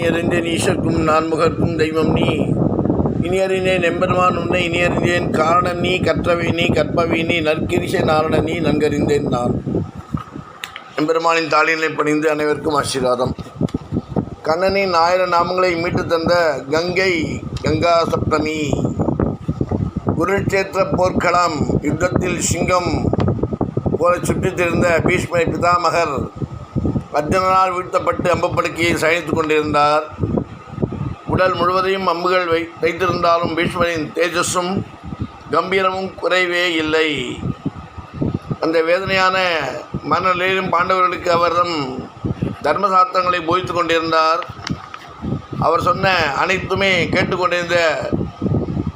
இனியறிந்தேன் ஈஷர்க்கும் நான்முகர்க்கும் தெய்வம் நீ. இனியறிந்தேன் எம்பெருமான் உன்னை இனியறிந்தேன் காரணம் நீ கற்றவை நீ கற்பவை நீ நற்கிரிசை நாரண நீ நன்கறிந்தேன் நான். எம்பெருமானின் தாளினை பணிந்து அனைவருக்கும் ஆசீர்வாதம். கண்ணனின் ஆயிரம் நாமங்களை மீட்டு தந்த கங்கை கங்கா சப்தமி குருட்சேத்திர போர்க்களம் யுத்தத்தில் சிங்கம் போல சுற்றித் திரிந்த பீஷ்ம பிதாமகர் அர்ஜுனனால் வீழ்த்தப்பட்டு அம்பப்படுக்கையை சயனித்துக் கொண்டிருந்தார். உடல் முழுவதையும் அம்புகள் வை வைத்திருந்தாலும் பீஷ்மரின் தேஜஸும் கம்பீரமும் குறைவே இல்லை. அந்த வேதனையான மனநிலையிலும் பாண்டவர்களுக்கு அவரிடம் தர்மசாஸ்திரங்களை போதித்து கொண்டிருந்தார். அவர் சொன்ன அனைத்துமே கேட்டுக்கொண்டிருந்த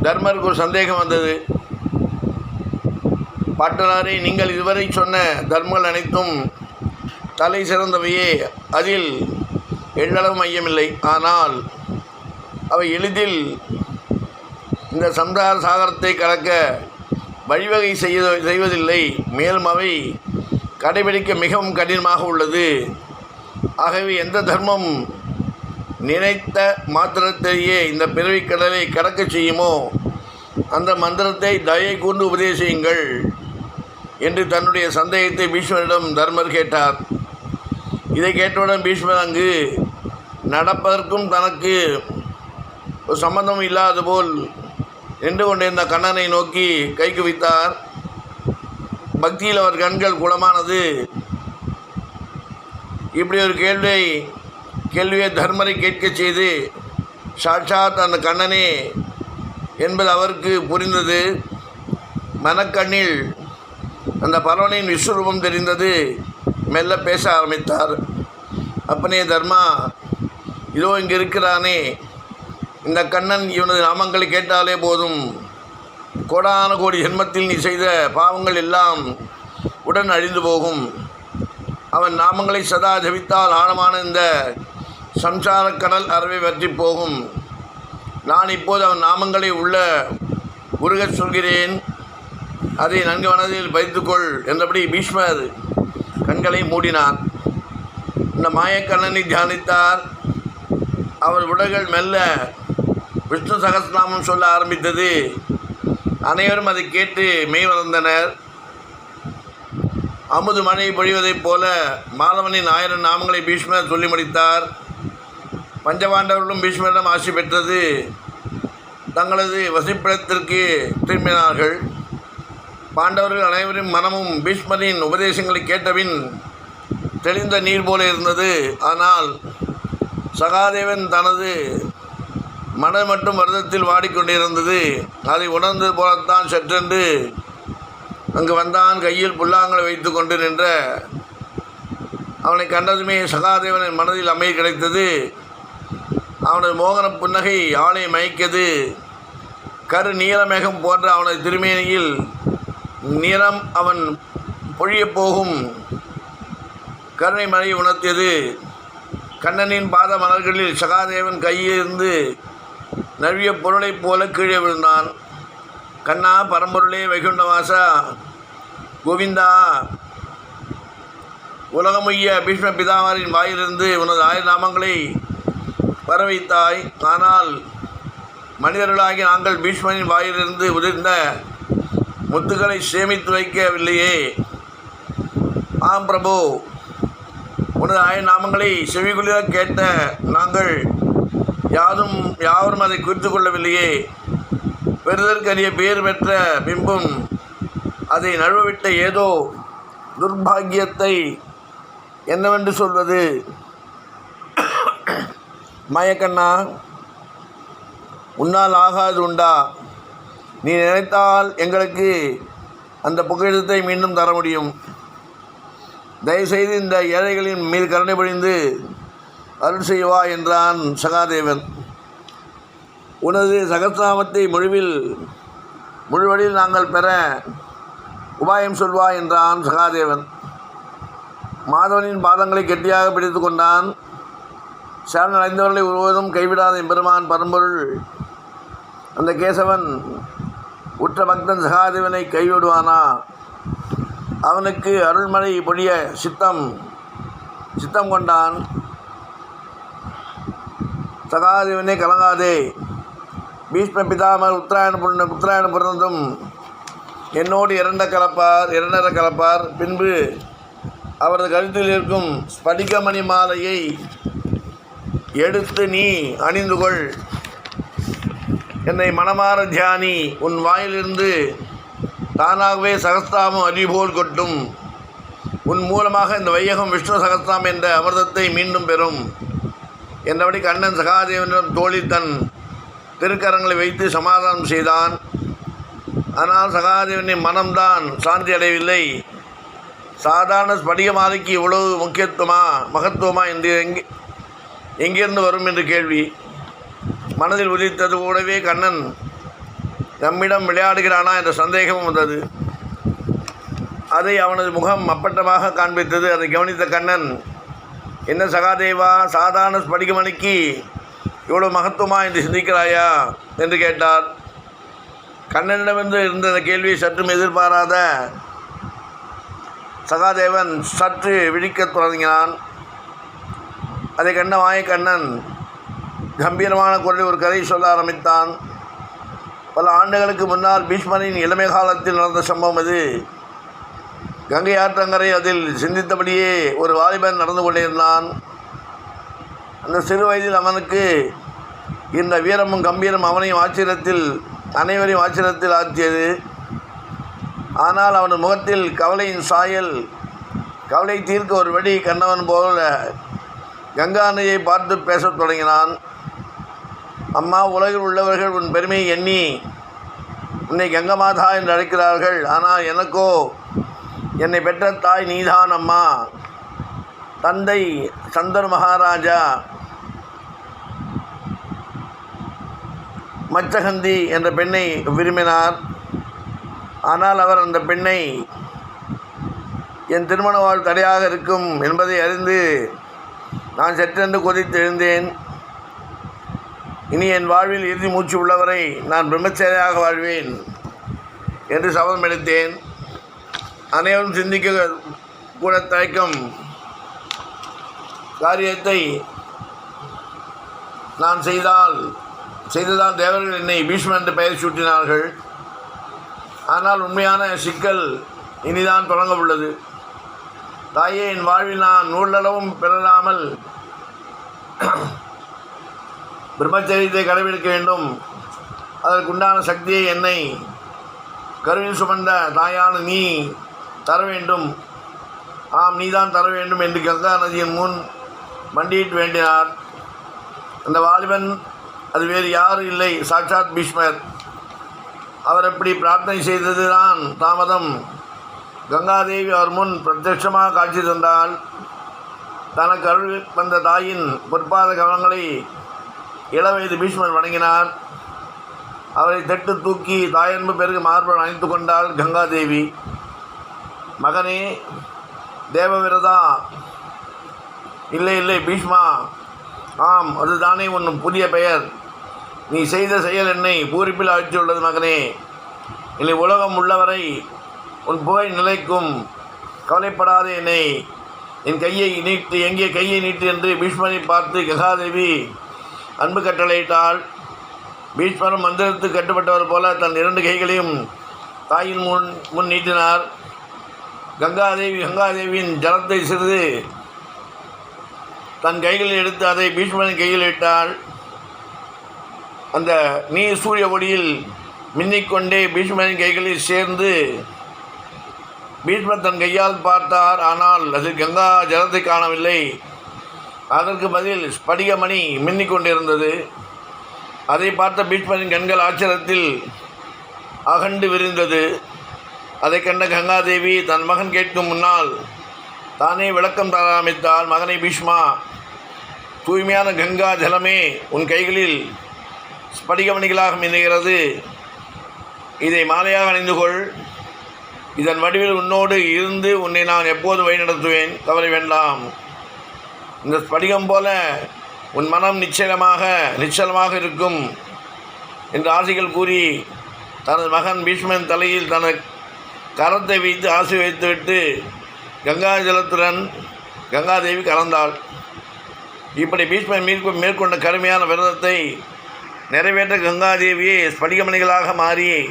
தர்மருக்கு ஒரு சந்தேகம் வந்தது. பாட்டனாரே நீங்கள் இதுவரை சொன்ன தர்மங்கள் அனைத்தும் தலை சிறந்தவையே. அதில் எள்ளளவு மையமில்லை. ஆனால் அவை எளிதில் இந்த சம்சார சாகரத்தை கலக்க வழிவகை செய்ய செய்வதில்லை. மேலும் அவை கடைபிடிக்க மிகவும் கடினமாக உள்ளது. ஆகவே எந்த தர்மம் நினைத்த மாத்திரத்திலேயே இந்த பிறவி கடலை கடக்கச் செய்யுமோ அந்த மந்திரத்தை தயை கூர்ந்து உபதேசியுங்கள் என்று தன்னுடைய சந்தேகத்தை பீஷ்மரிடம் தர்மர் கேட்டார். இதை கேட்டவுடன் பீஷ்மர் அங்கு நடப்பதற்கும் தனக்கு ஒரு சம்பந்தம் இல்லாத போல் நின்று கொண்டிருந்த கண்ணனை நோக்கி கை குவித்தார் பக்தியில் அவர் கண்கள் குளமானது. இப்படி ஒரு கேள்வியை கேள்வியை தர்மரை கேட்கச் செய்து சாட்சாத் அந்த கண்ணனே என்பது அவருக்கு புரிந்தது. மனக்கண்ணில் அந்த பரவனின் விஸ்வரூபம் தெரிந்தது. மெல்ல பேச ஆரம்பித்தார். அப்பனே தர்மா இதோ இங்கே இருக்கிறானே. இந்த கண்ணன் இவனது நாமங்களை கேட்டாலே போதும். கோடான கோடி ஜென்மத்தில் நீ செய்த பாவங்கள் எல்லாம் உடன் அழிந்து போகும். அவன் நாமங்களை சதா ஜபித்தால் ஆழமான இந்த சம்சார கடல் அறவை வற்றி போகும். நான் இப்போது அவன் நாமங்களை உள்ள உருகச் சொல்கிறேன். அதை நன்கு மனதில் வைத்துக்கொள் என்றபடி பீஷ்மர் கண்களை மூடினார் இந்த மாயக்கண்ணனை தியானித்தார். அவர் உடல்கள் மெல்ல விஷ்ணு சகஸ்நாமம் சொல்ல ஆரம்பித்தது. அனைவரும் அதை கேட்டு மெய் வளர்ந்தனர் அமுது மழை பொழிவதைப் போல மாதவனின் ஆயிரம் நாமங்களை பீஷ்மர் சொல்லி முடித்தார். பஞ்சபாண்டவர்களும் பீஷ்மரிடம் ஆசி பெற்றது. தங்களது வசிப்பிடத்திற்கு திரும்பினார்கள். பாண்டவர்கள் அனைவரின் மனமும் பீஷ்மரின் உபதேசங்களை கேட்டபின் தெளிந்த நீர் போல இருந்தது. ஆனால் சகாதேவன் தனது மனம் மட்டும் வருதத்தில் வாடிக்கொண்டிருந்தது. அதை உணர்ந்து போலத்தான் சற்றென்று அங்கு வந்தான். கையில் புல்லாங்களை வைத்து கொண்டு நின்ற அவனை கண்டதுமே சகாதேவனின் மனதில் அமைதி கிடைத்தது. அவனது மோகன புன்னகை ஆளை மயக்கது கரு நீலமேகம் போன்ற அவனது திருமேனியில் நிறம் அவன் பொழியப் போகும். கருணை மழையை உணர்த்தியது. கண்ணனின் பாத மலர்களில் சகாதேவன் கையிலிருந்து நழுவிய பொருளைப் போல கீழே விழுந்தான். கண்ணா பரம்பொருளே வைகுண்டவாசா கோவிந்தா. உலகமுய்ய பீஷ்ம பிதாமரின் வாயிலிருந்து உனது ஆயிரம் நாமங்களை வரவைத்தாய். ஆனால் மனிதர்களாகி நாங்கள் பீஷ்மனின் வாயிலிருந்து உதிர்ந்த முத்துக்களை சேமித்து வைக்கவில்லையே. ஆம் பிரபு. உனது ஆய நாமங்களை செவிகுளிர கேட்ட நாங்கள் யாரும் யாவரும் அதை குறித்து கொள்ளவில்லையே. பெறுதற்கரிய பேர் பெற்ற பிம்பும் அதை நழுவவிட்ட ஏதோ துர்பாகியத்தை என்னவென்று சொல்வது? மயக்கண்ணா உன்னால் ஆகாது உண்டா? நீ நினைத்தால் எங்களுக்கு அந்த புகையிடத்தை மீண்டும் தர முடியும். தயவுசெய்து இந்த ஏழைகளின் மீது கருணை பொழிந்து அருள் செய்வா என்றான் சகாதேவன். உனது சகசிராமத்தை முழுவில் முழுவழியில் நாங்கள் பெற உபாயம் சொல்வா என்றான் சகாதேவன். மாதவனின் பாதங்களை கெட்டியாக பிடித்து கொண்டான். சரண் அடைந்தவர்களை ஒருவதும் கைவிடாத எம்பெருமான் பரம்பொருள். அந்த கேசவன் உற்ற பக்தன் சகாதேவனை கைவிடுவானா? அவனுக்கு அருள்மழை பொழிய சித்தம் சித்தம் கொண்டான். சகாதேவனே கலங்காதே. பீஷ்ம பிதாமர் உத்தராயண புண்ண உத்தராயண பிறந்ததும் என்னோடு இரண்ட கலப்பார் இரண்டர கலப்பார். பின்பு அவரது கழுத்தில் இருக்கும் ஸ்படிகமணி மாலையை எடுத்து நீ அணிந்து கொள் என்னை மனமார தியானி. உன் வாயிலிருந்து தானாகவே சகஸ்தாமம் அறிபோல் கொட்டும். உன் மூலமாக இந்த வையகம் விஷ்ணு சகஸ்தாம் என்ற அமிர்தத்தை மீண்டும் பெறும். என்றபடி கண்ணன் சகாதேவனிடம் தோழி தன் திருக்கரங்களை வைத்து சமாதானம் செய்தான். ஆனால் சகாதேவனின் மனம்தான் சாந்தி அடையவில்லை. சாதாரண ஸ்படிக மாலைக்கு இவ்வளவு முக்கியத்துவமா மகத்துவமா என்று எங்கே எங்கிருந்து வரும் என்று கேள்வி. மனதில் உதித்தது கூடவே கண்ணன் நம்மிடம் விளையாடுகிறானா என்ற சந்தேகமும் வந்தது. அதை அவனது முகம் அப்பட்டமாக காண்பித்தது. அதை கவனித்த கண்ணன் என்ன சகாதேவா சாதாரண ஸ்படிகமணிக்கு இவ்வளோ மகத்துவமா என்று சிந்திக்கிறாயா என்று கேட்டார். கண்ணனிடமிருந்து இருந்த அந்த கேள்வியை சற்றும் எதிர்பாராத சகாதேவன் சற்று விழிக்கத் தொடங்கினான். அதை கண்ட மாயக்கண்ணன் கம்பீரமான குரலில் ஒரு கதை சொல்ல ஆரம்பித்தான். பல ஆண்டுகளுக்கு முன்னால் பீஷ்மரின் இளமை காலத்தில் நடந்த சம்பவம் அது. கங்கை ஆற்றங்கரை அதில் சிந்தித்தபடியே ஒரு வாலிபன் நடந்து கொண்டிருந்தான் அந்த சிறு வயதில் அவனுக்கு இந்த வீரமும் கம்பீரம் அவனையும் ஆச்சரியத்தில் அனைவரையும் ஆச்சரியத்தில் ஆற்றியது ஆனால் அவன் முகத்தில் கவலையின் சாயல் கவலை தீர்க்க ஒரு வெடி கண்ணவன் போல கங்கா நதியை பார்த்து பேசத் தொடங்கினான். அம்மா உலகில் உள்ளவர்கள் உன் பெருமையை எண்ணி உன்னை கங்கமாதா என்று அழைக்கிறார்கள். ஆனால் எனக்கோ என்னை பெற்ற தாய் நீதான் அம்மா. தந்தை சந்தர் மகாராஜா மச்சகந்தி என்ற பெண்ணை விரும்பினார். ஆனால் அவர் அந்த பெண்ணை என் திருமண வாழ் தடையாக இருக்கும் என்பதை அறிந்து நான் சற்றென்று கொதித்து எழுந்தேன் இனி என் வாழ்வில் இறுதி மூச்சு உள்ளவரை நான் பிரம்மச்சரியாக வாழ்வேன் என்று சபதம் எடுத்தேன். அனைவரும் சிந்திக்க கூட தயக்கம். காரியத்தை நான் செய்தால் செய்ததால் தேவர்கள் என்னை பீஷ்மன் என்று பெயர் சூட்டினார்கள். ஆனால் உண்மையான சிக்கல் இனிதான் தொடங்க உள்ளது. தாயே என் வாழ்வில் நான் நூலளவும் பெறலாமல் பிரம்மச்சரியத்தை கடைபிடிக்க வேண்டும். அதற்குண்டான சக்தியை என்னை கருவின் சுமந்த தாயான நீ தர வேண்டும். ஆம் நீதான் தர வேண்டும் என்று கங்கா நதியின் முன் மண்டியிட்டு வேண்டினார். அந்த வாலிபன் அது வேறு யாரும் இல்லை சாட்சாத் பீஷ்மர். அவர் எப்படி பிரார்த்தனை செய்ததுதான் தாமதம். கங்காதேவி அவர் முன் பிரத்யட்சமாக காட்சி தந்தால் தனக்கு அருள் வந்த தாயின் பொற்பாத கவனங்களை இளவயது பீஷ்மர் வணங்கினார். அவரை தட்டு தூக்கி தாயன்பு பிறகு மார்பன் அணைத்து கொண்டாள் கங்காதேவி. மகனே தேவவிரதா? இல்லை இல்லை பீஷ்மா. ஆம் அதுதானே உன் புதிய பெயர். நீ செய்த செயல் என்னை பூரிப்பில் ஆழ்த்தியுள்ளது மகனே. இல்லை உலகம் உள்ளவரை உன் புகை நிலைக்கும். கவலைப்படாதே என்னை. என் கையை நீட்டு எங்கே கையை நீட்டு என்று பீஷ்மனை பார்த்து ககாதேவி அன்பு கட்டளையிட்டாள் பீஷ்மரும் மந்திரத்துக்கு கட்டுப்பட்டவர் போல தன் இரண்டு கைகளையும் தாயின் முன் முன் நீட்டினார். கங்காதேவி கங்காதேவியின் ஜலத்தை சிறிது தன் கைகளில் எடுத்து அதை பீஷ்மரின் கையில் இட்டால் அந்த நீர் சூரிய ஒளியில் மின்னிக்கொண்டே பீஷ்மரின் கைகளில் சேர்ந்து பீஷ்மர் தன் கையால் பார்த்தார். ஆனால் அது கங்கா ஜலத்தை காணவில்லை. அதற்கு பதில் ஸ்படிகமணி மின்னிக் கொண்டிருந்தது அதை பார்த்த பீஷ்மரின் கண்கள் ஆச்சரியத்தில் அகண்டு விரிந்தது. அதை கண்ட கங்காதேவி தன் மகன் கேட்கும் முன்னால் தானே விளக்கம் தர ஆரம்பித்தாள் மகனை பீஷ்மா தூய்மையான கங்கா ஜலமே உன் கைகளில் ஸ்படிகமணிகளாக மின்னுகிறது. இதை மாலையாக அணிந்து கொள். இதன் வடிவில் உன்னோடு இருந்து உன்னை நான் எப்போது வழிநடத்துவேன். கவலை வேண்டாம். இந்த ஸ்படிகம் போல உன் மனம் நிச்சயமாக நிச்சலமாக இருக்கும் என்று ஆசைகள் கூறி தனது மகன் பீஷ்மன் தலையில் தனது கரத்தை வைத்து ஆசை வைத்துவிட்டு கங்கா ஜலத்துடன் கங்காதேவி கலந்தாள். இப்படி பீஷ்மன் மேற்கொ- மேற்கொண்ட கடுமையான விரதத்தை நிறைவேற்ற கங்காதேவியே ஸ்படிகமணிகளாக மாறி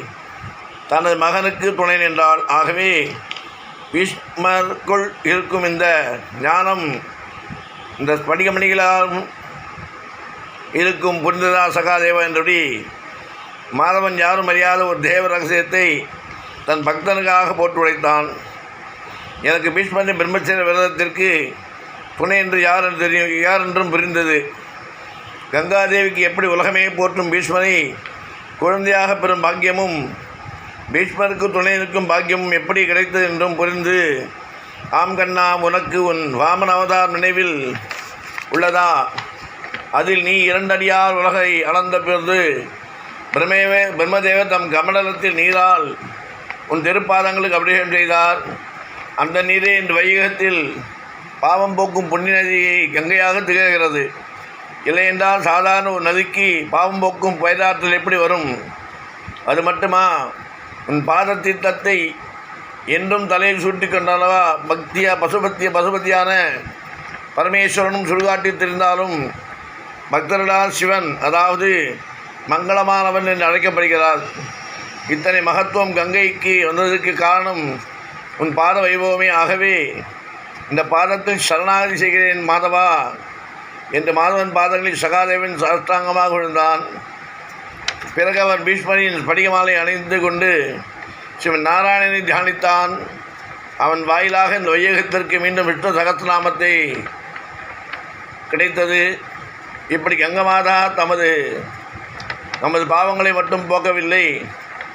தனது மகனுக்கு துணை நின்றாள். ஆகவே பீஷ்மருக்குள் இருக்கும் இந்த ஞானம் இந்த ஸ்படிகமணிகளாலும் இருக்கும் புனிததா சகாதேவா என்றபடி மாதவன் யாரும் அறியாத ஒரு தேவ ரகசியத்தை தன் பக்தனுக்காக போட்டு உழைத்தான் எனக்கு பீஷ்மரின் பிரம்மச்சரிய விரதத்திற்கு துணை என்று யார் என்று தெரியும் யார் என்றும் புரிந்தது. கங்காதேவிக்கு எப்படி உலகமே போற்றும் பீஷ்மரை குழந்தையாக பெறும் பாக்கியமும் பீஷ்மருக்கு துணை நிற்கும் பாக்கியமும் எப்படி கிடைத்தது என்றும் புரிந்து ஆம் கண்ணா உனக்கு உன் வாமன அவதார் நினைவில் உள்ளதா? அதில் நீ இரண்டடியார் உலகை அளந்த பிறகு பிரம்மேவே பிரம்மதேவ தம் கமண்டலத்தில் நீரால் உன் திருப்பாதங்களுக்கு அபிஷேகம் செய்தார். அந்த நீரே இன்று வையகத்தில் பாவம் போக்கும் புண்ணிய நதியை கங்கையாக திகழ்கிறது. இல்லையென்றால் சாதாரண ஒரு நதிக்கு பாவம் போக்கும் பயதாற்றல் எப்படி வரும்? அது மட்டுமா? உன் பாத தீர்த்தத்தை என்றும் தலையில் சூட்டி கொண்டானவா? பக்தியா பசுபக்திய பசுபதியான பரமேஸ்வரனும் சுடுகாட்டி தெரிந்தாலும் பக்தர்களால் சிவன் அதாவது மங்களமானவன் என்று அழைக்கப்படுகிறார். இத்தனை மகத்துவம் கங்கைக்கு வந்ததற்கு காரணம் உன் பாத வைபவமே. ஆகவே இந்த பாதத்தில் சரணாகதி செய்கிறேன் மாதவா என்று மாதவன் பாதங்களில் சகாதேவன் சாஷ்டாங்கமாக விழுந்தான். பிறகு அவர் பீஷ்மரின் படிகமாலை அணிந்து கொண்டு சிவன் நாராயணனை தியானித்தான். அவன் வாயிலாக இந்த வையகத்திற்கு மீண்டும் விஷ்ணு சகஸ்ரநாமத்தை கிடைத்தது. இப்படி கங்கமாதா தமது நமது பாவங்களை மட்டும் போக்கவில்லை.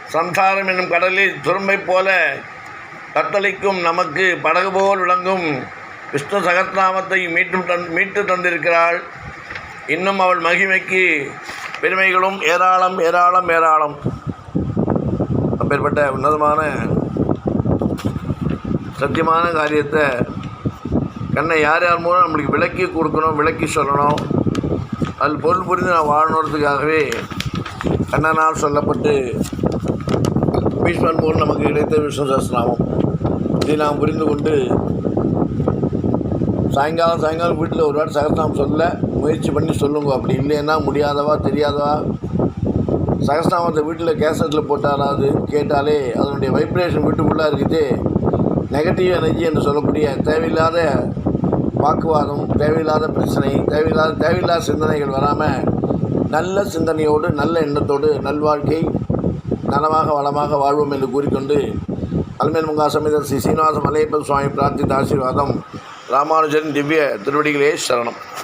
சம்சாரம் என்னும் கடலில் துரும்பை போல கத்தளிக்கும் நமக்கு படகு போல் விளங்கும் விஷ்ணு சகஸ்ரநாமத்தை மீட்டும் தன் மீட்டு தந்திருக்கிறாள். இன்னும் அவள் மகிமைக்கு பெருமைகளும் ஏராளம் ஏராளம் ஏராளம். அப்பேற்பட்ட உன்னதமான சத்தியமான காரியத்தை கண்ணை யார் யார் மூலம் நம்மளுக்கு விளக்கி கொடுக்கணும் விளக்கி சொல்லணும் அதில் பொருள் புரிந்து நான் வாழணுறதுக்காகவே கண்ணனால் சொல்லப்பட்டு பீஷ்மன் போல் நமக்கு கிடைத்த விஷ்ணு சஹஸ்ரநாமம் இதை நாம் புரிந்து கொண்டு சாயங்காலம் சாயங்காலம் வீட்டில் ஒரு வாட்டி சகஸ்ரநாமம் சொல்ல முயற்சி பண்ணி சொல்லுங்க. அப்படி இல்லைன்னா முடியாதவா தெரியாதவா சகஸ்தாமத்தை வீட்டில் கேசட்டில் போட்டாலாவது கேட்டாலே அதனுடைய வைப்ரேஷன் வீட்டுக்குள்ளே இருக்குது. நெகட்டிவ் எனர்ஜி என்று சொல்லக்கூடிய தேவையில்லாத வாக்குவாதம் தேவையில்லாத பிரச்சனை தேவையில்லாத தேவையில்லாத சிந்தனைகள் வராமல் நல்ல சிந்தனையோடு நல்ல எண்ணத்தோடு நல்வாழ்க்கை நலமாக வளமாக வாழ்வோம் என்று கூறிக்கொண்டு அல்மேல் முங்கா சமேத ஸ்ரீ சீனிவாச மலையப்பன் சுவாமி பிரார்த்தித்த ஆசீர்வாதம் ராமானுஜன் திவ்ய திருவடிகளே சரணம்.